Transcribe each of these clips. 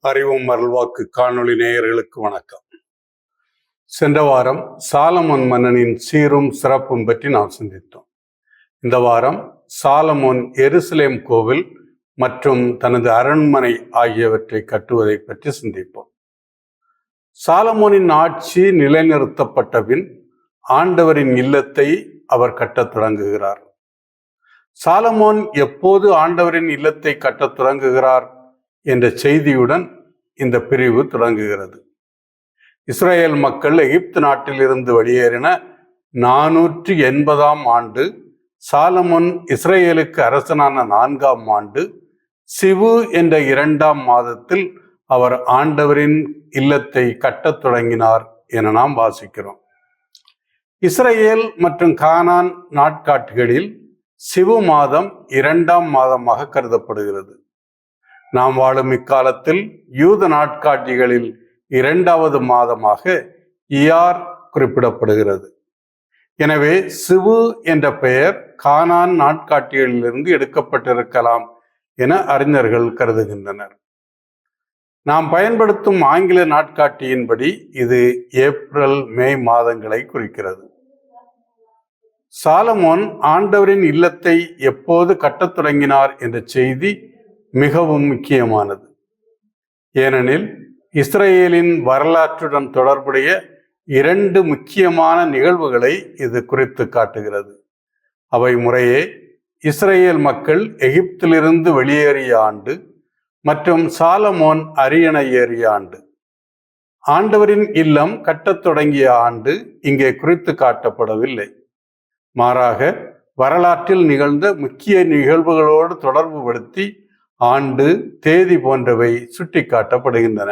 அறிவும் அருள்வாக்கு காணொளி நேயர்களுக்கு வணக்கம். சென்ற வாரம் சாலமோன் மன்னனின் சீரும் சிறப்பும் பற்றி நாம் சிந்தித்தோம். இந்த வாரம் சாலமோன் எருசலேம் கோவில் மற்றும் தனது அரண்மனை ஆகியவற்றை கட்டுவதை பற்றி சிந்திப்போம். சாலமோனின் ஆட்சி நிலைநிறுத்தப்பட்ட பின் ஆண்டவரின் இல்லத்தை அவர் கட்டத் தொடங்குகிறார். சாலமோன் எப்போது ஆண்டவரின் இல்லத்தை கட்டத் தொடங்குகிறார்? என்ற செய்தியுடன் இந்த பிரிவு தொடங்குகிறது. இஸ்ரேல் மக்கள் எகிப்து நாட்டிலிருந்து வெளியேறின நானூற்றி எண்பதாம் ஆண்டு சாலமோன் இஸ்ரேலுக்கு அரசனான நான்காம் ஆண்டு சிவு என்ற இரண்டாம் மாதத்தில் அவர் ஆண்டவரின் இல்லத்தை கட்டத் தொடங்கினார் என நாம் வாசிக்கிறோம். இஸ்ரேல் மற்றும் கானான் நாட்காட்டிகளில் சிவு மாதம் இரண்டாம் மாதமாக கருதப்படுகிறது. நாம் வாழும் இக்காலத்தில் யூத நாட்காட்டிகளில் இரண்டாவது மாதமாக இயார் குறிப்பிடப்படுகிறது. எனவே சிவு என்ற பெயர் கானான் நாட்காட்டிகளிலிருந்து எடுக்கப்பட்டிருக்கலாம் என அறிஞர்கள் கருதுகின்றனர். நாம் பயன்படுத்தும் ஆங்கில நாட்காட்டியின்படி இது ஏப்ரல் மே மாதங்களை குறிக்கிறது. சாலமோன் ஆண்டவரின் இல்லத்தை எப்போது கட்டத் தொடங்கினார் என்ற செய்தி மிகவும் முக்கியமானது. ஏனெனில் இஸ்ரேலின் வரலாற்றுடன் தொடர்புடைய இரண்டு முக்கியமான நிகழ்வுகளை இது குறித்து காட்டுகிறது. அவை முறையே இஸ்ரேல் மக்கள் எகிப்திலிருந்து வெளியேறிய ஆண்டு மற்றும் சாலமோன் அரியணை ஏறிய ஆண்டு. ஆண்டவரின் இல்லம் கட்டத் தொடங்கிய ஆண்டு இங்கே குறித்து காட்டப்படவில்லை. மாறாக வரலாற்றில் நிகழ்ந்த முக்கிய நிகழ்வுகளோடு தொடர்புபடுத்தி ஆண்டு தேதி போன்றவை சுட்டிக்காட்டப்படுகின்றன.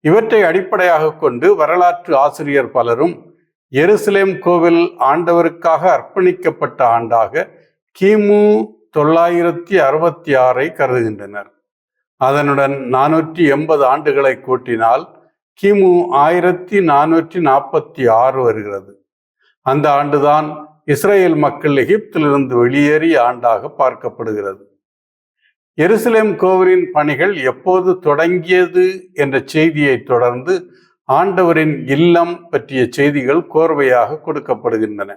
இவற்றை அடிப்படையாக கொண்டு வரலாற்று ஆசிரியர் பலரும் எருசலேம் கோவில் ஆண்டவருக்காக அர்ப்பணிக்கப்பட்ட ஆண்டாக கிமு தொள்ளாயிரத்தி அறுபத்தி ஆறை கருதுகின்றனர். அதனுடன் நானூற்றி எண்பது ஆண்டுகளை கூட்டினால் கிமு ஆயிரத்தி நானூற்றி நாற்பத்தி ஆறு வருகிறது. அந்த ஆண்டுதான் இஸ்ரேல் மக்கள் எகிப்திலிருந்து வெளியேறிய ஆண்டாக பார்க்கப்படுகிறது. எருசலேம் கோவிலின் பணிகள் எப்போது தொடங்கியது என்ற செய்தியை தொடர்ந்து ஆண்டவரின் இல்லம் பற்றிய செய்திகள் கோர்வையாக கொடுக்கப்படுகின்றன.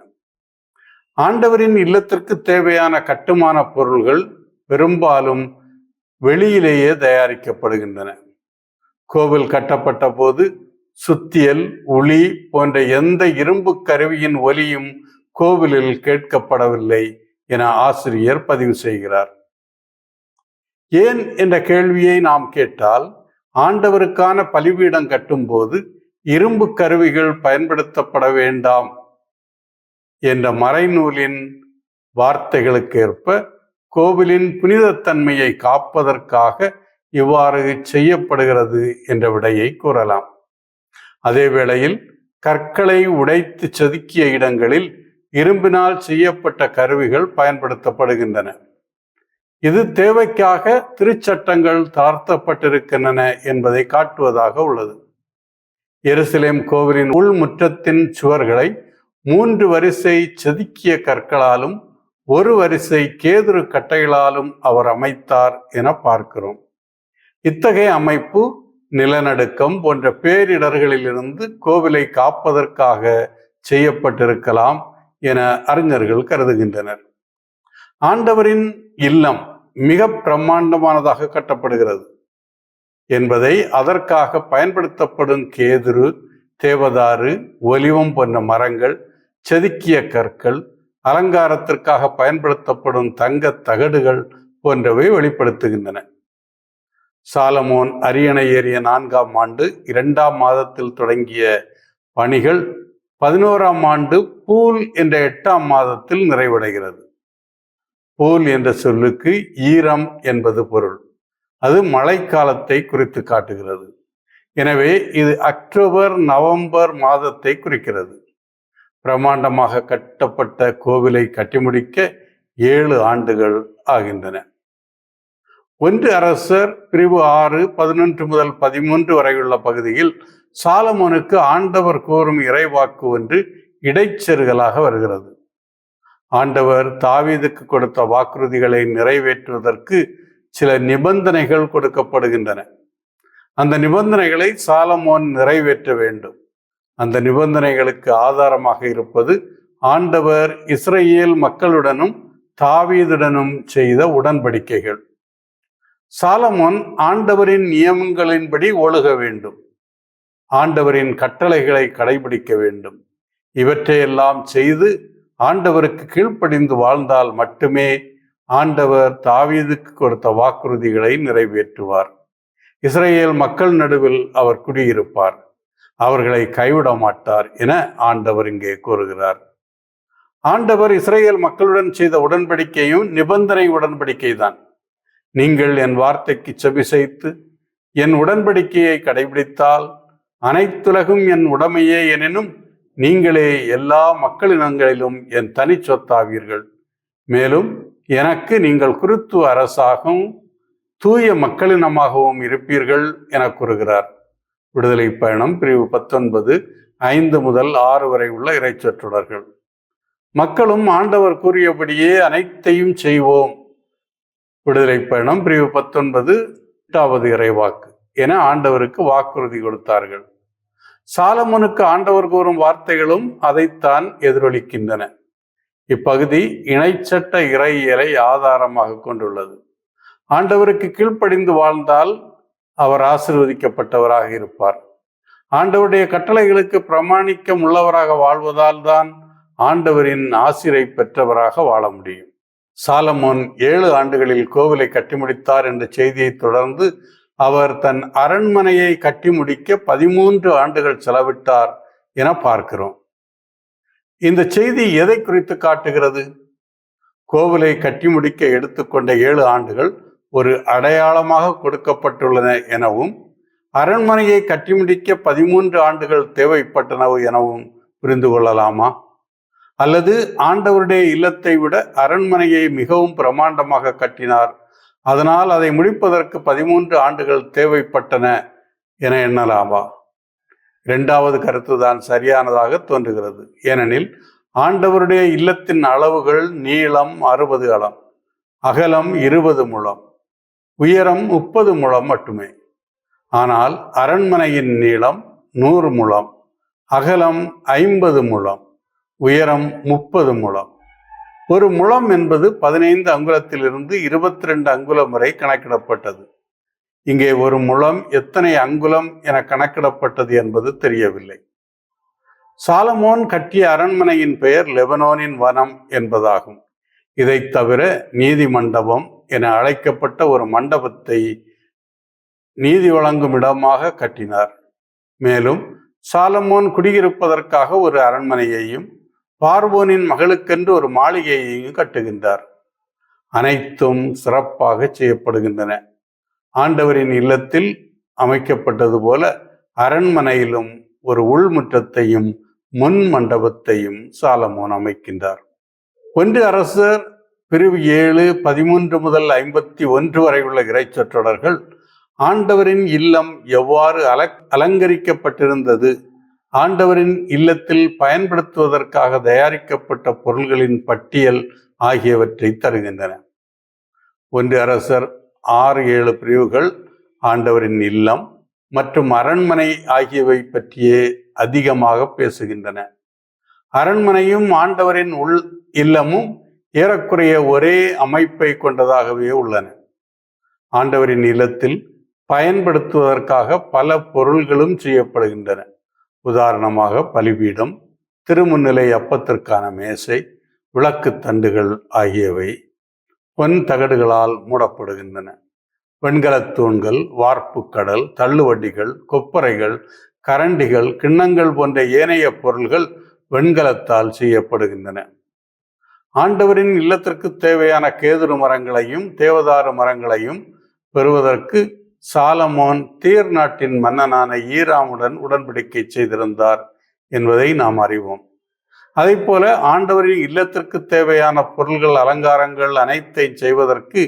ஆண்டவரின் இல்லத்திற்கு தேவையான கட்டுமான பொருள்கள் பெரும்பாலும் வெளியிலேயே தயாரிக்கப்படுகின்றன. கோவில் கட்டப்பட்ட போது சுத்தியல் உளி போன்ற எந்த இரும்பு கருவியின் ஒலியும் கோவிலில் கேட்கப்படவில்லை என ஆசிரியர் பதிவு செய்கிறார். ஏன் என்ற கேள்வியை நாம் கேட்டால் ஆண்டவருக்கான பலிபீடம் கட்டும்போது இரும்பு கருவிகள் பயன்படுத்தப்பட வேண்டாம் என்ற மறைநூலின் வார்த்தைகளுக்கேற்ப கோவிலின் புனிதத்தன்மையை காப்பதற்காக இவ்வாறு செய்யப்படுகிறது என்ற விடையை கூறலாம். அதே வேளையில் கற்களை உடைத்து செதுக்கிய இடங்களில் இரும்பினால் செய்யப்பட்ட கருவிகள் பயன்படுத்தப்படுகின்றன. இது தேவைக்காக திருச்சட்டங்கள் தாழ்த்தப்பட்டிருக்கின்றன என்பதை காட்டுவதாக உள்ளது. எருசலேம் கோவிலின் உள்முற்றத்தின் சுவர்களை மூன்று வரிசை செதுக்கிய கற்களாலும் ஒரு வரிசை கேதுரு கட்டைகளாலும் அவர் அமைத்தார் என பார்க்கிறோம். இத்தகைய அமைப்பு நிலநடுக்கம் போன்ற பேரிடர்களிலிருந்து கோவிலை காப்பதற்காக செய்யப்பட்டிருக்கலாம் என அறிஞர்கள் கருதுகின்றனர். ஆண்டவரின் இல்லம் மிக பிரம்மாண்டமானதாக கட்டப்படுகிறது என்பதை அதற்காக பயன்படுத்தப்படும் கேதுரு தேவதாறு ஒலிவம் போன்ற மரங்கள் செதுக்கிய கற்கள் அலங்காரத்திற்காக பயன்படுத்தப்படும் தங்க தகடுகள் போன்றவை வெளிப்படுத்துகின்றன. சாலமோன் அரியணை ஏறிய நான்காம் ஆண்டு இரண்டாம் மாதத்தில் தொடங்கிய பணிகள் பதினோராம் ஆண்டு பூல் என்ற எட்டாம் மாதத்தில் நிறைவடைகிறது. பூல் என்ற சொல்லுக்கு ஈரம் என்பது பொருள். அது மழைக்காலத்தை குறித்து காட்டுகிறது. எனவே இது அக்டோபர் நவம்பர் மாதத்தை குறிக்கிறது. பிரம்மாண்டமாக கட்டப்பட்ட கோவிலை கட்டி முடிக்க ஏழு ஆண்டுகள் ஆகின்றன. ஒன்று அரசர் பிரிவு ஆறு பதினொன்று முதல் பதிமூன்று வரையுள்ள பகுதியில் சாலமோனுக்கு ஆண்டவர் கோரும் இறைவாக்கு ஒன்று இடைச்செருகலாக வருகிறது. ஆண்டவர் தாவீதுக்கு கொடுத்த வாக்குறுதிகளை நிறைவேற்றுவதற்கு சில நிபந்தனைகள் கொடுக்கப்படுகின்றன. அந்த நிபந்தனைகளை சாலமோன் நிறைவேற்ற வேண்டும். அந்த நிபந்தனைகளுக்கு ஆதாரமாக இருப்பது ஆண்டவர் இஸ்ரேல் மக்களுடனும் தாவீதுடனும் செய்த உடன்படிக்கைகள். சாலமோன் ஆண்டவரின் நியமங்களின்படி ஒழுக வேண்டும். ஆண்டவரின் கட்டளைகளை கடைபிடிக்க வேண்டும். இவற்றையெல்லாம் செய்து ஆண்டவருக்கு கீழ்ப்படிந்து வாழ்ந்தால் மட்டுமே ஆண்டவர் தாவீதுக்கு கொடுத்த வாக்குறுதிகளை நிறைவேற்றுவார். இஸ்ரேல் மக்கள் நடுவில் அவர் குடியிருப்பார். அவர்களை கைவிட மாட்டார் என ஆண்டவர் இங்கே கூறுகிறார். ஆண்டவர் இஸ்ரேல் மக்களுடன் செய்த உடன்படிக்கையும் நிபந்தனை உடன்படிக்கை தான் நீங்கள் என் வார்த்தைக்கு செவிசைத்து என் உடன்படிக்கையை கடைபிடித்தால் அனைத்துலகும் என் உடமையே எனினும் நீங்களே எல்லா மக்களினங்களிலும் என் தனி சொத்தாவீர்கள். மேலும் எனக்கு நீங்கள் குருத்துவ அரசாகவும் தூய மக்களினமாகவும் இருப்பீர்கள் என கூறுகிறார். விடுதலை பயணம் பிரிவு பத்தொன்பது ஐந்து முதல் ஆறு வரை உள்ள இறைச்சொற்றொடர்கள். மக்களும் ஆண்டவர் கூறியபடியே அனைத்தையும் செய்வோம். விடுதலை பயணம் பிரிவு பத்தொன்பது எட்டாவது இறைவாக்கு என ஆண்டவருக்கு வாக்குறுதி கொடுத்தார்கள். சாலமனுக்கு ஆண்டவர் கூறும் வார்த்தைகளும் அதைத்தான் எதிரொலிக்கின்றன. இப்பகுதி இணைச்சட்ட இறையியலை ஆதாரமாக கொண்டுள்ளது. ஆண்டவருக்கு கீழ்ப்படிந்து வாழ்ந்தால் அவர் ஆசிர்வதிக்கப்பட்டவராக இருப்பார். ஆண்டவருடைய கட்டளைகளுக்கு பிரமாணிக்கம் உள்ளவராக வாழ்வதால் தான் ஆண்டவரின் ஆசிரை பெற்றவராக வாழ முடியும். சாலமோன் ஏழு ஆண்டுகளில் கோவிலை கட்டி முடித்தார் என்ற செய்தியை தொடர்ந்து அவர் தன் அரண்மனையை கட்டி முடிக்க பதிமூன்று ஆண்டுகள் செலவிட்டார் என பார்க்கிறோம். இந்த செய்தி எதை குறித்து காட்டுகிறது? கோவிலை கட்டி முடிக்க எடுத்துக்கொண்ட ஏழு ஆண்டுகள் ஒரு அடையாளமாக கொடுக்கப்பட்டுள்ளன எனவும் அரண்மனையை கட்டி முடிக்க பதிமூன்று ஆண்டுகள் தேவைப்பட்டனவு எனவும் புரிந்து கொள்ளலாமா? அல்லது ஆண்டவருடைய இல்லத்தை விட அரண்மனையை மிகவும் பிரமாண்டமாக கட்டினார் அதனால் அதை முடிப்பதற்கு பதிமூன்று ஆண்டுகள் தேவைப்பட்டன என எண்ணலாமா? இரண்டாவது கருத்துதான் சரியானதாக தோன்றுகிறது. ஏனெனில் ஆண்டவருடைய இல்லத்தின் அளவுகள் நீளம் அறுபது அளம் அகலம் இருபது முழம் உயரம் முப்பது முழம் மட்டுமே. ஆனால் அரண்மனையின் நீளம் நூறு முழம் அகலம் ஐம்பது முழம் உயரம் முப்பது முழம். ஒரு முழம் என்பது பதினைந்து அங்குலத்திலிருந்து இருபத்தி ரெண்டு அங்குலம் வரை கணக்கிடப்பட்டது. இங்கே ஒரு முழம் எத்தனை அங்குலம் என கணக்கிடப்பட்டது என்பது தெரியவில்லை. சாலமோன் கட்டிய அரண்மனையின் பெயர் லெபனோனின் வனம் என்பதாகும். இதை தவிர நீதி மண்டபம் என அழைக்கப்பட்ட ஒரு மண்டபத்தை நீதி வழங்கும் இடமாக கட்டினார். மேலும் சாலமோன் குடியிருப்பதற்காக ஒரு அரண்மனையையும் பார்வோனின் மகளுக்கென்று ஒரு மாளிகையையும் கட்டுகின்றார். அனைத்தும் சிறப்பாக செய்யப்படுகின்றன. ஆண்டவரின் இல்லத்தில் அமைக்கப்பட்டது போல அரண்மனையிலும் ஒரு உள்முற்றத்தையும் முன் மண்டபத்தையும் சாலமோன் அமைக்கின்றார். ஒன்று அரசர் பிரிவு ஏழு பதிமூன்று முதல் ஐம்பத்தி ஒன்று வரை உள்ள இறைச்சொற்றொடர்கள் ஆண்டவரின் இல்லம் எவ்வாறு அல அலங்கரிக்கப்பட்டிருந்தது? ஆண்டவரின் இல்லத்தில் பயன்படுத்துவதற்காக தயாரிக்கப்பட்ட பொருள்களின் பட்டியல் ஆகியவற்றை தருகின்றன. ஒன்று அரசர் ஆறு ஏழு பிரிவுகள் ஆண்டவரின் இல்லம் மற்றும் அரண்மனை ஆகியவை பற்றியே அதிகமாக பேசுகின்றன. அரண்மனையும் ஆண்டவரின் உள் இல்லமும் ஏறக்குறைய ஒரே அமைப்பை கொண்டதாகவே உள்ளன. ஆண்டவரின் இல்லத்தில் பயன்படுத்துவதற்காக பல பொருள்களும் செய்யப்படுகின்றன. உதாரணமாக பலிபீடம் திருமுன்னிலை அப்பத்திற்கான மேசை விளக்கு தண்டுகள் ஆகியவை பொன் தகடுகளால் மூடப்படுகின்றன. வெண்கலத் தூண்கள் வார்ப்பு கடல் தள்ளுவண்டிகள் கொப்பரைகள் கரண்டிகள் கிண்ணங்கள் போன்ற ஏனைய பொருள்கள் வெண்கலத்தால் செய்யப்படுகின்றன. ஆண்டவரின் இல்லத்திற்கு தேவையான கேதுரு மரங்களையும் தேவதாரு மரங்களையும் பெறுவதற்கு சாலமோன் தீர் நாட்டின் மன்னனான ஈராமுடன் உடன்படிக்கை செய்திருந்தார் என்பதை நாம் அறிவோம். அதே போல ஆண்டவரின் இல்லத்திற்கு தேவையான பொருள்கள் அலங்காரங்கள் அனைத்தையும் செய்வதற்கு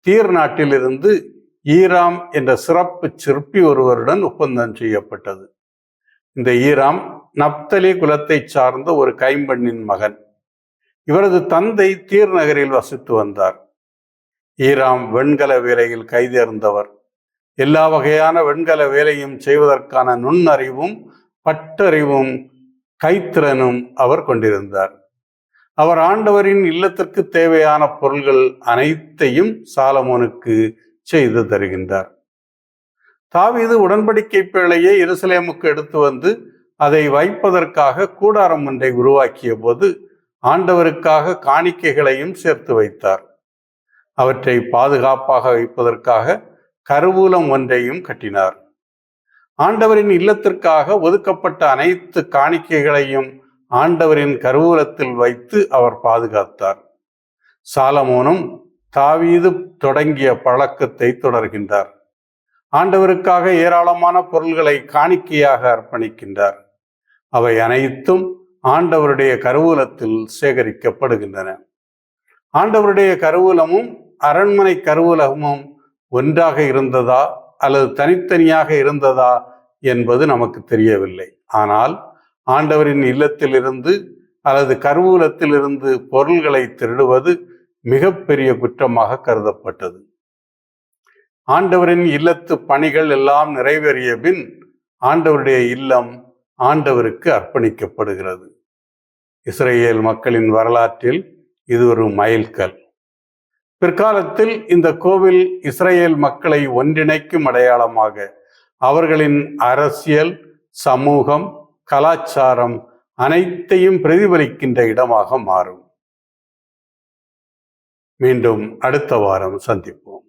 தீர் நாட்டிலிருந்து ஈராம் என்ற சிறப்பு சிற்பி ஒருவருடன் ஒப்பந்தம் செய்யப்பட்டது. இந்த ஈராம் நப்தலி குலத்தைச் சார்ந்த ஒரு கைம்பெண்ணின் மகன். இவரது தந்தை தீர் நகரில் வசித்து வந்தார். ஈராம் வெண்கல வேலையில் கைதேர்ந்தவர். எல்லா வகையான வெண்கல வேலையும் செய்வதற்கான நுண்ணறிவும் பட்டறிவும் கைத்திறனும் அவர் கொண்டிருந்தார். அவர் ஆண்டவரின் இல்லத்திற்கு தேவையான பொருள்கள் அனைத்தையும் சாலமோனுக்கு செய்து தருகின்றார். தாவீது உடன்படிக்கை பேழையை எருசலேமுக்கு எடுத்து வந்து அதை வைப்பதற்காக கூடாரம் ஒன்றை உருவாக்கிய போது ஆண்டவருக்காக காணிக்கைகளையும் சேர்த்து வைத்தார். அவற்றை பாதுகாப்பாக வைப்பதற்காக கருவூலம் ஒன்றையும் கட்டினார். ஆண்டவரின் இல்லத்திற்காக ஒதுக்கப்பட்ட அனைத்து காணிக்கைகளையும் ஆண்டவரின் கருவூலத்தில் வைத்து அவர் பாதுகாத்தார். சாலமோனும் தாவீது தொடங்கிய பழக்கத்தை தொடர்கின்றார். ஆண்டவருக்காக ஏராளமான பொருள்களை காணிக்கையாக அர்ப்பணிக்கின்றார். அவை அனைத்தும் ஆண்டவருடைய கருவூலத்தில் சேகரிக்கப்படுகின்றன. ஆண்டவருடைய கருவூலமும் அரண்மனை கருவூலமும் ஒன்றாக இருந்ததா அல்லது தனித்தனியாக இருந்ததா என்பது நமக்கு தெரியவில்லை. ஆனால் ஆண்டவரின் இல்லத்திலிருந்து அல்லது கருவூலத்திலிருந்து பொருள்களை திருடுவது மிகப்பெரிய குற்றமாக கருதப்பட்டது. ஆண்டவரின் இல்லத்து பணிகள் எல்லாம் நிறைவேறிய பின் ஆண்டவருடைய இல்லம் ஆண்டவருக்கு அர்ப்பணிக்கப்படுகிறது. இஸ்ரேல் மக்களின் வரலாற்றில் இது ஒரு மைல்கல். பிற்காலத்தில் இந்த கோவில் இஸ்ரேல் மக்களை ஒன்றிணைக்கும் அடையாளமாக அவர்களின் அரசியல் சமூகம் கலாச்சாரம் அனைத்தையும் பிரதிபலிக்கின்ற இடமாக மாறும். மீண்டும் அடுத்த வாரம் சந்திப்போம்.